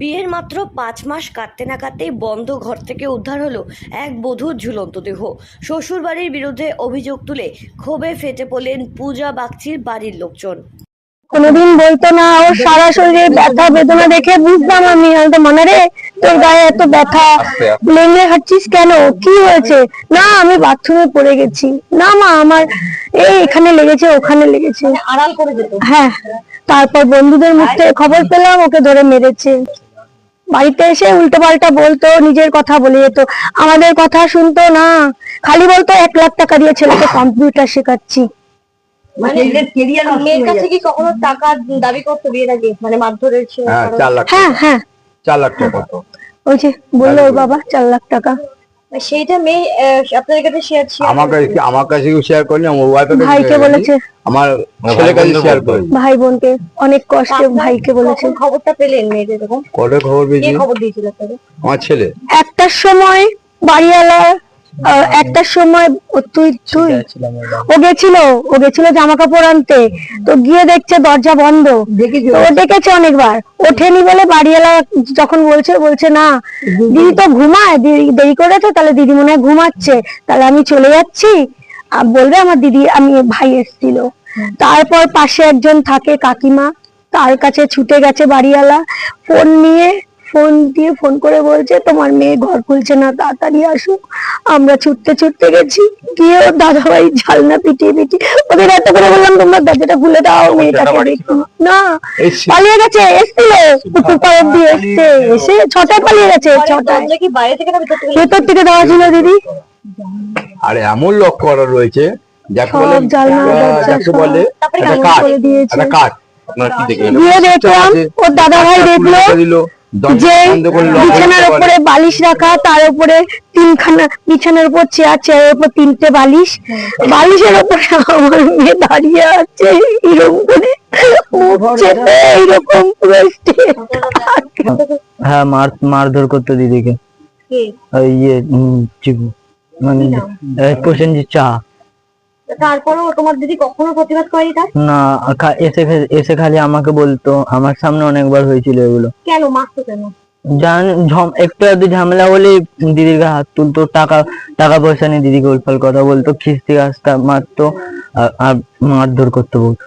বিয়ের মাত্র পাঁচ মাস কাটতে না কাটতেই বন্ধ ঘর থেকে উদ্ধার হলো এক বধূর ঝুলন্ত দেহ। শ্বশুরবাড়ির বিরুদ্ধে অভিযোগ তুলে ক্ষোভে ফেটে পড়লেন পূজা বাগচির বাড়ির লোকজন। কোনোদিন বলতো না ওর সারা শরীরে ব্যথা বেদনা দেখে বুঝতাম আমি হয়তো মনে রে তোর গায়ে এত ব্যথা লেঙ্গে হাঁটছিস কেন? কি হয়েছে? না আমি বাথরুমে পড়ে গেছি। না মা আমার এই এখানে লেগেছে ওখানে লেগেছে। আড়াল করে যেত হ্যাঁ তারপর বন্ধুদের মুখ থেকে খবর পেলাম ওকে ধরে মেরেছে। বাড়িতে এসে উল্টো পাল্টা বলতো নিজের কথা বলে যেত। আমাদের কথা শুনতো না। খালি বলতো এক লাখ টাকা দিয়ে ছেলেকে কম্পিউটার শেখাচ্ছি। মানে কেরিয়ার মেয়ের কাছে কি কখনো টাকা দাবি করতো বিয়ের আগে? মানে মারধরের হ্যাঁ হ্যাঁ হ্যাঁ। চার লাখ টাকা ওই যে বলল ওর বাবা চার লাখ টাকা। সেইটা মেয়ে আহ, আপনাদের কাছে শেয়ার আমার কাছে আমার কাছে শেয়ার করিনি আমার ওয়াইফের কাছে ভাইকে বলেছে। আমার ছেলের কাছে শেয়ার করি ভাই বোনকে অনেক কষ্টে ভাইকে বলেছে। খবরটা পেলেন মেয়েদের এরকম? কটার খবর পেয়েছি? খবর দিয়েছিল আপনাদের? আমার ছেলে। একটার সময় বাড়িওয়ালা একটার সময় ও তুই তুই ও গেছিল ও গেছিল জামা কাপড় আনতে। তো গিয়ে দেখছে দরজা বন্ধ। ও দেখেছে অনেকবার। ওঠেনি বলে বাড়িওয়ালা যখন বলছে বলছে না দিদি তো ঘুমায় দেরি করেছে তাহলে দিদি মনে হয় ঘুমাচ্ছে। তাহলে আমি চলে যাচ্ছি। আর বলবে আমার দিদি আমি ভাই এসেছিল। তারপর পাশে একজন থাকে কাকিমা। তার কাছে ছুটে গেছে বাড়িওয়ালা। ফোন নিয়ে ফোন দিয়ে ফোন করে বলছে তোমার মেয়ে ঘর খুলছে না তাড়াতাড়ি আসো। আমরা ছুটতে ছুটতে গেছি গিয়ে ওর দাদা ভাই ঝালনা পিটিয়ে পিটিয়ে ওদের এত করে বললাম তোমরা দরজাটা খুলে দাও মেয়েটাকে না পালিয়ে গেছে এসছিল পুকুর পাড়ের দিয়ে এসছে এসে ছটায় পালিয়ে গেছে ছটায়। দরজা কি বাইরে থেকে না ভিতর থেকে? ভেতর থেকে দেওয়া ছিল দিদি। আর এমন লক্ষ্য করা রয়েছে যাকে বলে যাকে বলে একটা কাঠ একটা কাঠ। দেখলাম ওর দাদা ভাই দেখল। যে বিছানার উপরে বালিশ রাখা তার উপরে তিনখানা বিছানার উপর চেয়ার চেয়ারের উপর তিনটে বালিশ। বালিশের উপরে আমার মেয়ে দাঁড়িয়ে আছে এরকম করে এইরকম পুরো হ্যাঁ মার মারধর করতো দিদিকে। ইয়ে মানে প্রসেনজিৎ চাহা। তারপরেও তোমার দিদি কখনো প্রতিবাদ করেনি তার? না এসে এসে খালি আমাকে বলতো আমার সামনে অনেকবার হয়েছিল এগুলো। কেন মারতো কেন? জান ঝম- একটু একটু ঝামেলা হলে দিদির গায়ে হাত তুলতো টাকা টাকা পয়সা নিয়ে দিদিকে উল্ফাল কথা বলতো খিস্তি আসতা মারতো আর- আর মারধর করতো বহুত।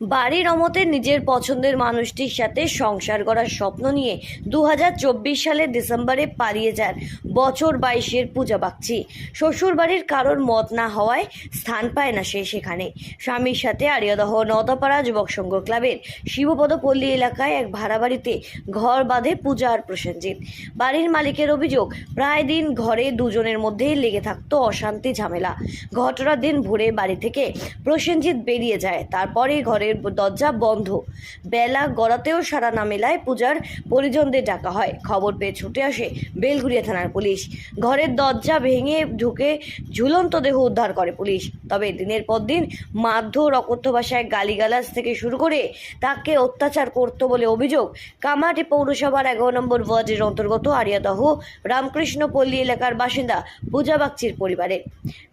বাড়ির অমতে নিজের পছন্দের মানুষটির সাথে সংসার করার স্বপ্ন নিয়ে দু হাজার চব্বিশ সালের ডিসেম্বরে পালিয়ে যান বছর বাইশের পূজা বাগচি। শ্বশুরবাড়ির কারোর মত না হওয়ায় স্থান পায় না সে সেখানে। স্বামীর সাথে আরিয়াদহ নদাপাড়া যুবক সংঘ ক্লাবের শিবপদ পল্লী এলাকায় এক ভাড়া বাড়িতে ঘর বাঁধে পূজা আর প্রসেনজিৎ। বাড়ির মালিকের অভিযোগ, প্রায় দিন ঘরে দুজনের মধ্যেই লেগে থাকতো অশান্তি ঝামেলা। ঘটনার দিন ভোরে বাড়ি থেকে প্রসেনজিৎ বেরিয়ে যায় তারপরে ঘরের দরজা বন্ধ। বেলা গড়াতেও সারা না মেলায় পূজার পরিজনদের ডাকা হয়। খবর পেয়ে ছুটে আসে বেলঘুরিয়া থানার পুলিশ। ঘরের দরজা ভেঙে ঢুকে ঝুলন্ত দেহ উদ্ধার করে পুলিশ। তবে দিনের পর দিন মারধর, অকথ্য ভাষায় গালিগালাজ থেকে শুরু করে তাকে অত্যাচার করত বলে অভিযোগ কামাটি পৌরসভার এগারো নম্বর ওয়ার্ডের অন্তর্গত আরিয়াদহ, রামকৃষ্ণ পল্লী এলাকার বাসিন্দা পূজা বাগচির পরিবারের।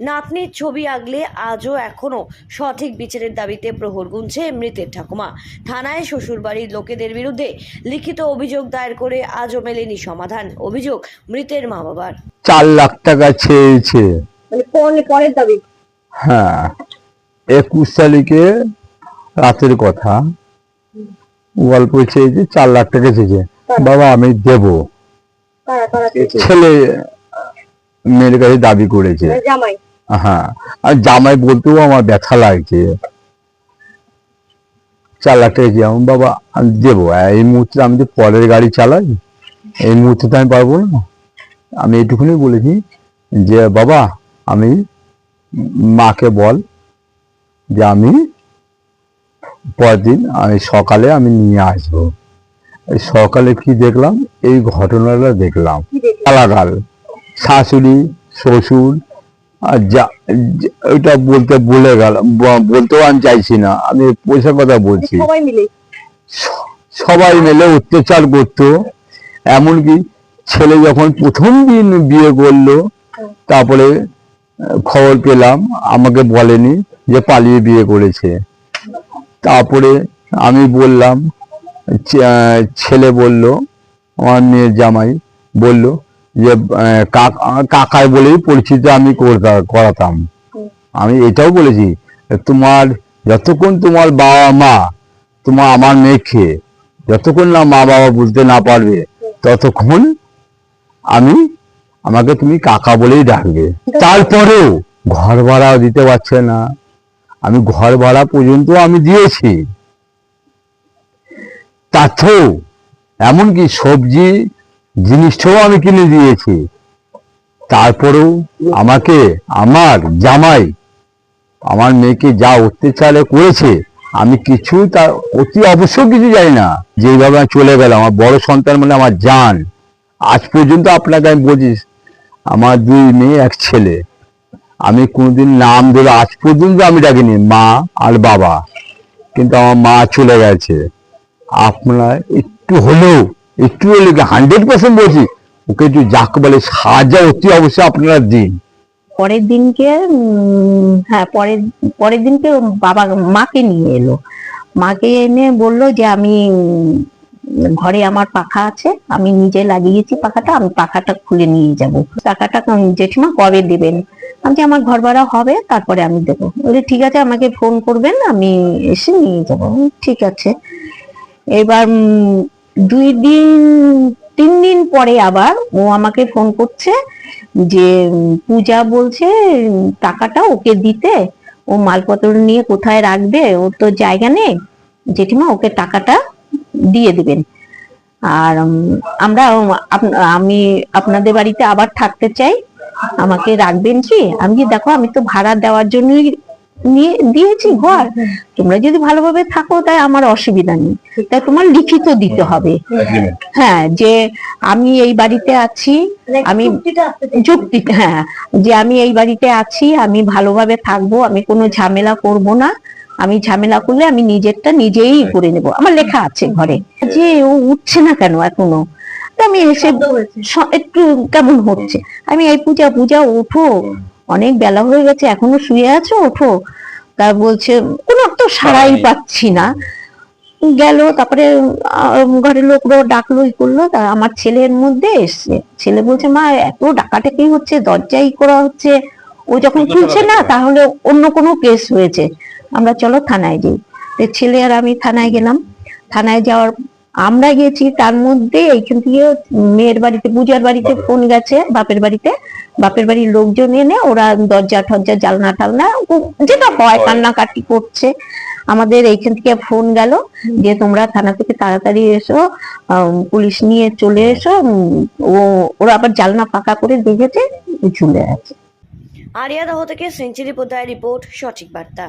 নাতনির ছবি আগলে আজও এখনও সঠিক বিচারের দাবিতে প্রহর গুনছে মৃতের ঠাকুমা। থানায় শ্বশুরবাড়ির লোকেদের বিরুদ্ধে লিখিত অভিযোগ দায়ের করে আজও মেলেনি সমাধান। অভিযোগ মৃতের মা বাবার চার লাখ টাকা চেয়েছে। মানে পরের দাবি? হ্যাঁ একুশ তারিখে রাতের কথা। গল্প চেয়েছে চার লাখ টাকা চেয়েছে। বাবা আমি দেব। কারা কারা চেয়েছে? ছেলে মেয়ের কাছে দাবি করেছে। মানে হ্যাঁ আর জামাই বলতেও আমার ব্যথা লাগছে। লাখ টাকা যেমন বাবা আমি দেবো। এই মুহূর্তে আমি তো পরের গাড়ি চালাই এই মুহূর্তে তো আমি পারব না। আমি এইটুকুনি বলেছি যে বাবা আমি মাকে বল যে আমি পরের দিন আমি সকালে আমি নিয়ে আসব। এই সকালে কি দেখলাম? এই ঘটনাটা দেখলাম। আলাগাল শাশুড়ি শ্বশুর যা যা- ওইটা বলতে বলে গেল ব- বলতেও আমি চাইছি না আমি পয়সা কথা বলছি। সবাই মিলে। অত্যাচার করতো এমনকি ছেলে যখন প্রথম দিন বিয়ে করল তারপরে খবর পেলাম আমাকে বলেনি যে পালিয়ে বিয়ে করেছে। তারপরে আমি বললাম ছেলে বলল আমার মেয়ের জামাই বলল যে আহ, কাক- বলেই পরিচিত আমি করাতাম। আমি এটাও বলেছি তোমার যতক্ষণ তোমার বাবা মা তোমার আমার মেয়েকে যতক্ষণ না মা বাবা বুঝতে না পারবে ততক্ষণ আমি আমাকে তুমি কাকা বলেই ডাকবে। তারপরেও ঘর ভাড়া দিতে পারছে না। আমি ঘর ভাড়া পর্যন্ত আমি দিয়েছি। তাতেও এমনকি সবজি জিনিসটাও আমি কিনে দিয়েছি। তারপরেও আমাকে, আমার জামাই, আমার মেয়েকে যা অত্যাচারে করেছে, আমি কিছু তার অতি অবশ্য কিছু জানি না। যেইভাবে আমি চলে গেলাম, আমার বড় সন্তান মানে আমার যান আজ পর্যন্ত আপনাকে আমি বলছি, আমার দুই মেয়ে, এক ছেলে। আমি কোনোদিন নাম ধরে আজ পর্যন্ত আমি ডাকিনি, মা আর বাবা। কিন্তু আমার মা চলে গেছে। আপনার একটু হলেও একটু হলে হান্ড্রেড পার্সেন্ট বলছি? ওকে একটু যাক বলে সাহায্য অতি অবশ্যই আপনারা দিন। পরের দিনকে হ্যাঁ পরের পরের দিনকে বাবা মাকে নিয়ে এলো। মাকে এনে বলল যে আমি ঘরে আমার পাখা আছে, আমি নিজে লাগিয়েছি পাখাটা, আমি পাখাটা খুলে নিয়ে যাব। টাকাটা জেঠিমা কবে দেবেন? আমি আমার ঘর ভাড়া হবে, তারপরে আমি দেবো। বলে ঠিক আছে, আমাকে ফোন করবেন, আমি এসে নিয়ে যাব। ঠিক আছে। এবার দুই দিন, তিন দিন পরে আবার ও আমাকে ফোন করছে যে পূজা বলছে টাকাটা ওকে দিতে। ও মালপত্র নিয়ে কোথায় রাখবে? ওর তো জায়গা নেই। জেঠিমা ওকে টাকাটা দিয়ে দিবেন। আর আমরা আমি আপনাদের বাড়িতে আবার থাকতে চাই। আমাকে রাখবেন কি? আমি দেখো, আমি তো ভাড়া দেওয়ার জন্যই নিয়ে দিয়েছি ঘর। তোমরা যদি ভালোভাবে থাকো তাই আমার অসুবিধা নেই। তাই তোমার লিখিত দিতে হবে। হ্যাঁ যে আমি এই বাড়িতে আছি আমি যুক্তি হ্যাঁ যে আমি এই বাড়িতে আছি আমি ভালোভাবে থাকব আমি কোনো ঝামেলা করব না। আমি ঝামেলা করলে আমি নিজেরটা নিজেই করে নেব। আমার লেখা আছে ঘরে। যে ও উঠছে না কেন এখনও? তো আমি এসে একটু কেমন হচ্ছে? আমি এই পূজা পূজা ওঠো অনেক বেলা হয়ে গেছে এখনও শুয়ে আছো? ওঠো। তা বলছে কোনো তো সারাই পাচ্ছি না। গেল তারপরে ঘরের লোকরাও ডাকলো ই করল। তা আমার ছেলের মধ্যে এসছে। ছেলে বলছে মা এত ডাকাটাকি হচ্ছে দরজাই করা হচ্ছে। ও যখন খুলছে না তাহলে অন্য কোনো কেস হয়েছে। আমরা চলো থানায় যাই। ছেলে আর আমি থানায় গেলাম। থানায় যাওয়ার আমরা গেছি তার মধ্যে এইখান থেকে মেয়ের বাড়িতে পূজার বাড়িতে ফোন গেছে বাপের বাড়িতে। বাপের বাড়ির লোকজন এনে ওরা দরজা টরজা জালনা টালনা যেটা হয় কান্নাকাটি করছে। আমাদের এইখান থেকে ফোন গেল যে তোমরা থানা থেকে তাড়াতাড়ি এসো পুলিশ নিয়ে চলে এসো উম, ও ওরা আবার জালনা পাকা করে দেখেছে ঝুলে আছে আরিয়াদহ থেকে সেঞ্চুরি পোতায় রিপোর্ট সঠিক বার্তা।